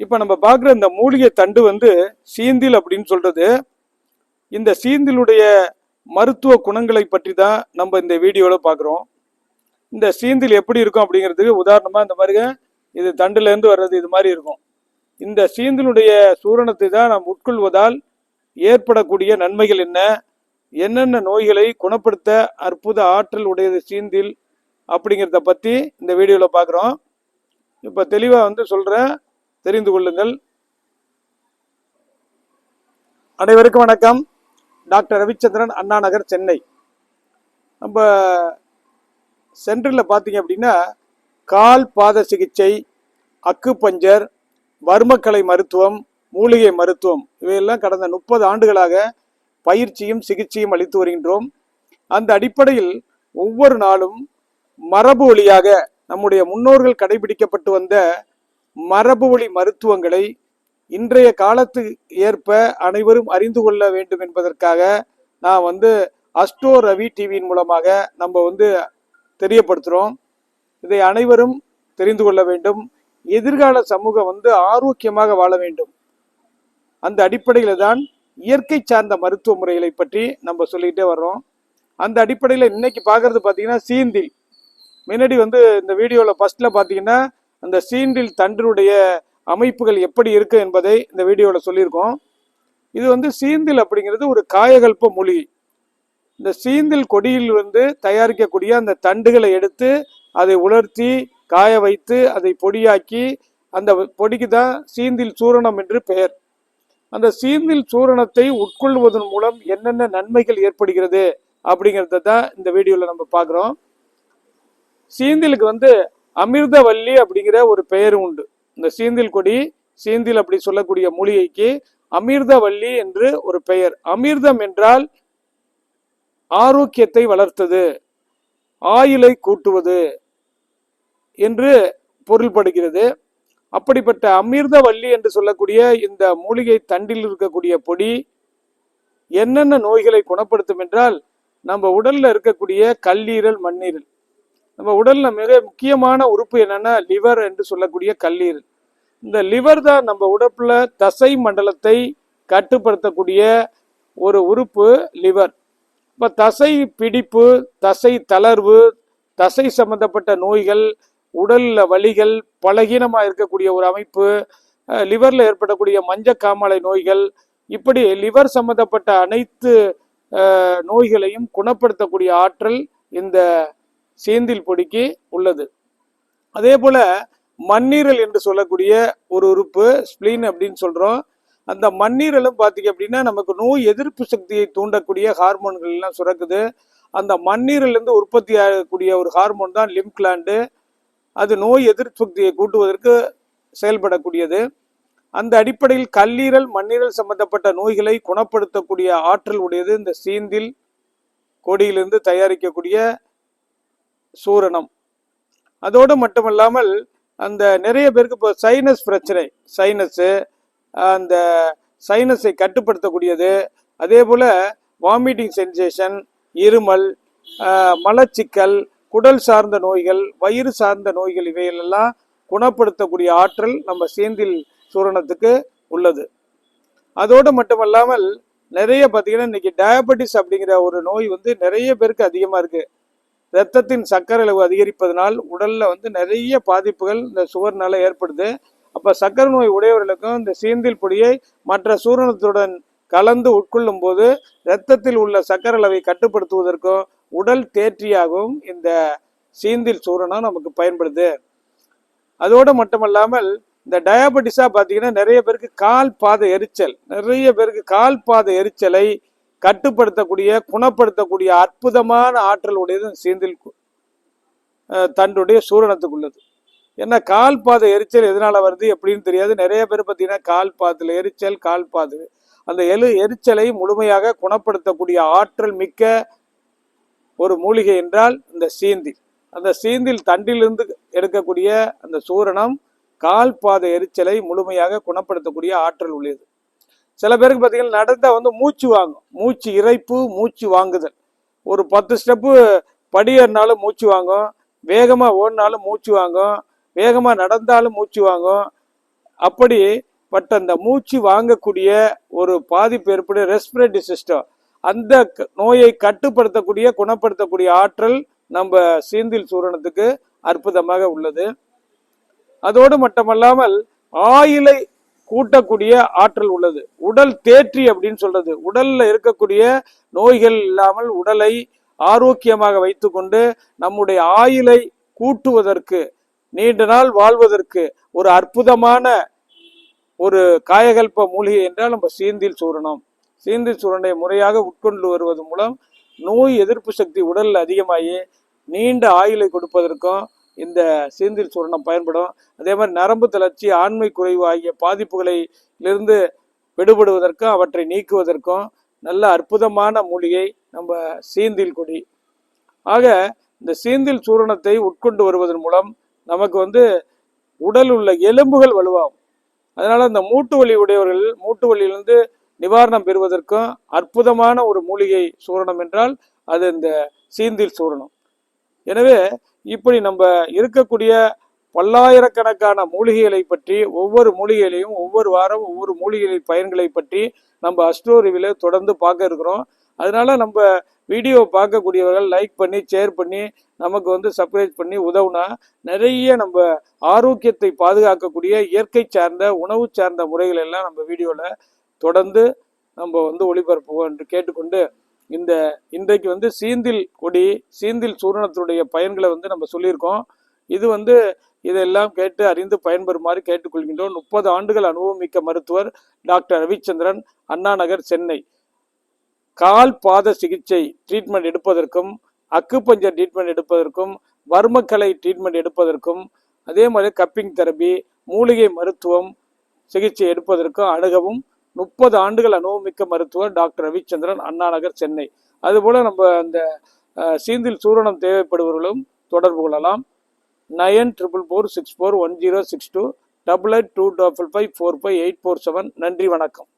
இப்போ நம்ம பார்க்குற இந்த மூலிகை தண்டு வந்து சீந்தில் அப்படின்னு சொல்கிறது இந்த சீந்திலுடைய மருத்துவ குணங்களை பற்றி தான் நம்ம இந்த வீடியோவில் பார்க்குறோம். இந்த சீந்தில் எப்படி இருக்கும் அப்படிங்கிறதுக்கு உதாரணமாக இந்த மாதிரி இது தண்டுலேருந்து வர்றது இது மாதிரி இருக்கும். இந்த சீந்திலுடைய சூரணத்தை தான் நாம் உட்கொள்வதால் ஏற்படக்கூடிய நன்மைகள் என்ன என்னென்ன நோய்களை குணப்படுத்த அற்புத ஆற்றல் உடையது சீந்தில் அப்படிங்கிறத பற்றி இந்த வீடியோவில் பார்க்குறோம். இப்போ தெளிவாக வந்து சொல்கிறேன் தெரிந்து கொள்ளுங்கள். அனைவருக்கும் வணக்கம். டாக்டர் ரவிச்சந்திரன் அண்ணா நகர் சென்னை. நம்ம சென்டரில் பார்த்தீங்க அப்படின்னா கால் பாத சிகிச்சை அக்கு பஞ்சர் வர்மக்கலை மருத்துவம் மூலிகை மருத்துவம் இவையெல்லாம் கடந்த முப்பது ஆண்டுகளாக பயிற்சியும் சிகிச்சையும் அளித்து வருகின்றோம். அந்த அடிப்படையில் ஒவ்வொரு நாளும் மரபு வழியாக நம்முடைய முன்னோர்கள் கடைபிடிக்கப்பட்டு வந்த மரபு வழி மருத்துவங்களை இன்றைய காலத்து ஏற்ப அனைவரும் அறிந்து கொள்ள வேண்டும் என்பதற்காக நான் வந்து அஸ்டோ ரவி டிவியின் மூலமாக நம்ம வந்து தெரியப்படுத்துகிறோம் இதை அனைவரும் தெரிந்து கொள்ள வேண்டும். எதிர்கால சமூகம் வந்து ஆரோக்கியமாக வாழ வேண்டும். அந்த அடிப்படையில் தான் இயற்கை சார்ந்த மருத்துவ முறைகளை பற்றி நம்ம சொல்லிக்கிட்டே வர்றோம். அந்த அடிப்படையில் இன்னைக்கு பார்க்கறது பார்த்தீங்கன்னா சீந்தில். முன்னாடி வந்து இந்த வீடியோவில் ஃபர்ஸ்ட்ல பார்த்தீங்கன்னா அந்த சீண்டில் தண்டினுடைய அமைப்புகள் எப்படி இருக்கு என்பதை இந்த வீடியோவில் சொல்லியிருக்கோம். இது வந்து சீந்தில் அப்படிங்கிறது ஒரு காயகல்ப மொழி. இந்த சீந்தில் கொடியில் வந்து தயாரிக்கக்கூடிய அந்த தண்டுகளை எடுத்து அதை உலர்த்தி காய வைத்து அதை பொடியாக்கி அந்த பொடிக்கு தான் சீந்தில் சூரணம் என்று பெயர். அந்த சீந்தில் சூரணத்தை உட்கொள்வதன் மூலம் என்னென்ன நன்மைகள் ஏற்படுகிறது அப்படிங்கிறத தான் இந்த வீடியோவில் நம்ம பார்க்குறோம். சீந்திலுக்கு வந்து அமிர்தவல்லி அப்படிங்கிற ஒரு பெயர் உண்டு. இந்த சீந்தில் கொடி சீந்தில் அப்படி சொல்லக்கூடிய மூலிகைக்கு அமிர்தவல்லி என்று ஒரு பெயர். அமிர்தம் என்றால் ஆரோக்கியத்தை வளர்த்தது ஆயுளை கூட்டுவது என்று பொருள்படுகிறது. அப்படிப்பட்ட அமிர்தவல்லி என்று சொல்லக்கூடிய இந்த மூலிகை தண்டில் இருக்கக்கூடிய பொடி என்னென்ன நோய்களை குணப்படுத்தும் என்றால் நம்ம உடல்ல இருக்கக்கூடிய கல்லீரல் மண்ணீரல். நம்ம உடல்ல மிக முக்கியமான உறுப்பு என்னன்னா லிவர் என்று சொல்லக்கூடிய கல்லீரல். இந்த லிவர் தான் நம்ம உடம்புல தசை மண்டலத்தை கட்டுப்படுத்தக்கூடிய ஒரு உறுப்பு லிவர். இப்போ தசை பிடிப்பு தசை தளர்வு தசை சம்பந்தப்பட்ட நோய்கள் உடலில் வலிகள் பலகீனமாக இருக்கக்கூடிய ஒரு அமைப்பு லிவரில் ஏற்படக்கூடிய மஞ்ச மஞ்சக்காமலை நோய்கள் இப்படி லிவர் சம்பந்தப்பட்ட அனைத்து நோய்களையும் குணப்படுத்தக்கூடிய ஆற்றல் இந்த சேந்தில் பொடிக்கு உள்ளது. அதே போல மண்ணீரல் என்று சொல்லக்கூடிய ஒரு உறுப்பு ஸ்பிளீன் அப்படின்னு சொல்றோம். அந்த மண்ணீரலும் பார்த்தீங்க அப்படின்னா நமக்கு நோய் எதிர்ப்பு சக்தியை தூண்டக்கூடிய ஹார்மோன்கள் எல்லாம் சுரக்குது. அந்த மண்ணீரலிருந்து உற்பத்தி ஆகக்கூடிய ஒரு ஹார்மோன் தான் லிம்க்லாண்டு அது நோய் எதிர்ப்பு சக்தியை கூட்டுவதற்கு செயல்படக்கூடியது. அந்த அடிப்படையில் கல்லீரல் மண்ணீரல் சம்பந்தப்பட்ட நோய்களை குணப்படுத்தக்கூடிய ஆற்றல் உடையது இந்த சீந்தில் கொடியிலிருந்து தயாரிக்கக்கூடிய சூரணம். அதோடு மட்டுமல்லாமல் அந்த நிறைய பேருக்கு இப்போ சைனஸ் பிரச்சனை. சைனஸு அந்த சைனஸை கட்டுப்படுத்தக்கூடியது. அதே போல் வாமிட்டிங் சென்சேஷன் இருமல் மலச்சிக்கல் குடல் சார்ந்த நோய்கள் வயிறு சார்ந்த நோய்கள் இவைகளெல்லாம் குணப்படுத்தக்கூடிய ஆற்றல் நம்ம சேந்தில் சூரணத்துக்கு உள்ளது. அதோடு மட்டுமல்லாமல் நிறைய பார்த்தீங்கன்னா இன்னைக்கு டயபெட்டிஸ் அப்படிங்கிற ஒரு நோய் வந்து நிறைய பேருக்கு அதிகமாக இருக்குது ரத்தத்தின் சர்க்கரை அளவு அதிகரிப்பதனால் உடல்ல வந்து நிறைய பாதிப்புகள் இந்த சுகர்னால ஏற்படுது. அப்ப சர்க்கரை நோய் உடையவர்களுக்கும் இந்த சீந்தில் பொடியை மற்ற சூரணத்துடன் கலந்து உட்கொள்ளும் போது இரத்தத்தில் உள்ள சர்க்கரை அளவை கட்டுப்படுத்துவதற்கும் உடல் தேற்றியாகவும் இந்த சீந்தில் சூரணம் நமக்கு பயன்படுது. அதோடு மட்டுமல்லாமல் இந்த டயாபெட்டிஸா பார்த்தீங்கன்னா நிறைய பேருக்கு கால் பாத எரிச்சல் நிறைய பேருக்கு கால் பாத எரிச்சலை கட்டுப்படுத்தக்கூடிய குணப்படுத்தக்கூடிய அற்புதமான ஆற்றல் உடையது சீந்தில் கு- தண்டுடைய சூரணத்துக்கு உள்ளது ஏன்னா கால் பாத எரிச்சல் எதனால வருது எப்படின்னு தெரியாது. நிறைய பேர் பார்த்தீங்கன்னா கால் பாதத்தில் எரிச்சல் கால் பாது அந்த எழு எரிச்சலை முழுமையாக குணப்படுத்தக்கூடிய ஆற்றல் மிக்க ஒரு மூலிகை என்றால் இந்த சீந்தில். அந்த சீந்தில் தண்டிலிருந்து எடுக்கக்கூடிய அந்த சூரணம் கால் பாத எரிச்சலை முழுமையாக குணப்படுத்தக்கூடிய ஆற்றல் உள்ளது. சில பேருக்கு பார்த்தீங்கன்னா நடந்தால் வந்து மூச்சு வாங்கும். மூச்சு இறைப்பு மூச்சு வாங்குதல். ஒரு பத்து ஸ்டெப்பு படியேறினாலும் மூச்சு வாங்கும். வேகமாக ஓடினாலும் மூச்சு வாங்கும். வேகமாக நடந்தாலும் மூச்சு வாங்கும். அப்படி பட் அந்த மூச்சு வாங்கக்கூடிய ஒரு பாதிப்பு ஏற்படும். ரெஸ்பிரேட்டரி சிஸ்டம் அந்த நோயை கட்டுப்படுத்தக்கூடிய குணப்படுத்தக்கூடிய ஆற்றல் நம்ம சீந்தில் சூரணத்துக்கு அற்புதமாக உள்ளது. அதோடு மட்டுமல்லாமல் ஆயிலை கூட்டக்கூடிய ஆற்றல் உள்ளது. உடல் தேற்றி அப்படின்னு சொல்றது. உடல்ல இருக்கக்கூடிய நோய்கள் இல்லாமல் உடலை ஆரோக்கியமாக வைத்துக்கொண்டு நம்முடைய ஆயுளை கூட்டுவதற்கு நீண்ட நாள் வாழ்வதற்கு ஒரு அற்புதமான ஒரு காயகல்ப மூலிகை என்றால் நம்ம சீந்தில் சூரணம். சீந்தில் சூரனை முறையாக உட்கொண்டு வருவது மூலம் நோய் எதிர்ப்பு சக்தி உடலில் அதிகமாகி நீண்ட ஆயுளை கொடுப்பதற்கும் இந்த சீந்தில் சூரணம் பயன்படும். அதே மாதிரி நரம்பு தளர்ச்சி ஆண்மை குறைவு ஆகிய பாதிப்புகளை இருந்து விடுபடுவதற்கும் அவற்றை நீக்குவதற்கும் நல்ல அற்புதமான மூலிகை நம்ம சீந்தில் கொடி. ஆக இந்த சீந்தில் சூரணத்தை உட்கொண்டு வருவதன் மூலம் நமக்கு வந்து உடல் உள்ள எலும்புகள் வலுவாகும். அதனால் இந்த மூட்டு வலி உடையவர்கள் மூட்டு வலியிலிருந்து நிவாரணம் பெறுவதற்கும் அற்புதமான ஒரு மூலிகை சூரணம் என்றால் அது இந்த சீந்தில் சூரணம் எனவே இப்படி நம்ம இருக்கக்கூடிய பல்லாயிரக்கணக்கான மூலிகைகளை பற்றி ஒவ்வொரு மூலிகையிலையும் ஒவ்வொரு வாரம் ஒவ்வொரு மூலிகை பயன்களை பற்றி நம்ம அஸ்ட்ரோ ரிவில தொடர்ந்து பார்க்க இருக்கிறோம். அதனால நம்ம வீடியோ பார்க்கக்கூடியவர்கள் லைக் பண்ணி ஷேர் பண்ணி நமக்கு வந்து சப்ஸ்கிரைப் பண்ணி உதவுனா நிறைய நம்ம ஆரோக்கியத்தை பாதுகாக்கக்கூடிய இயற்கை சார்ந்த உணவு சார்ந்த முறைகள் எல்லாம் நம்ம வீடியோவில் தொடர்ந்து நம்ம வந்து ஒளிபரப்புவோம் என்று கேட்டுக்கொண்டு இந்த இன்றைக்கு வந்து சீந்தில் கொடி சீந்தில் சூரணத்துடைய பயன்களை வந்து நம்ம சொல்லியிருக்கோம். இது வந்து இதெல்லாம் கேட்டு அறிந்து பயன்பெறுமாறு கேட்டுக்கொள்கின்றோம். முப்பது ஆண்டுகள் அனுபவம் மிக்க மருத்துவர் டாக்டர் ரவிச்சந்திரன் அண்ணா நகர் சென்னை. கால் பாத சிகிச்சை ட்ரீட்மெண்ட் எடுப்பதற்கும் அக்குப்பஞ்சர் ட்ரீட்மெண்ட் எடுப்பதற்கும் வர்மக்கலை ட்ரீட்மெண்ட் எடுப்பதற்கும் அதே மாதிரி கப்பிங் தெரபி மூலிகை மருத்துவம் சிகிச்சை எடுப்பதற்கும் அணுகவும் முப்பது ஆண்டுகள் அனுபவமிக்க மருத்துவர் டாக்டர் ரவிச்சந்திரன் அண்ணாநகர் சென்னை. அதுபோல் நம்ம அந்த சீந்தில் சூரணம் தேவைப்படுபவர்களும் தொடர்பு கொள்ளலாம். Nine triple four six four one zero six two double eight two double five four five eight four seven. நன்றி வணக்கம்.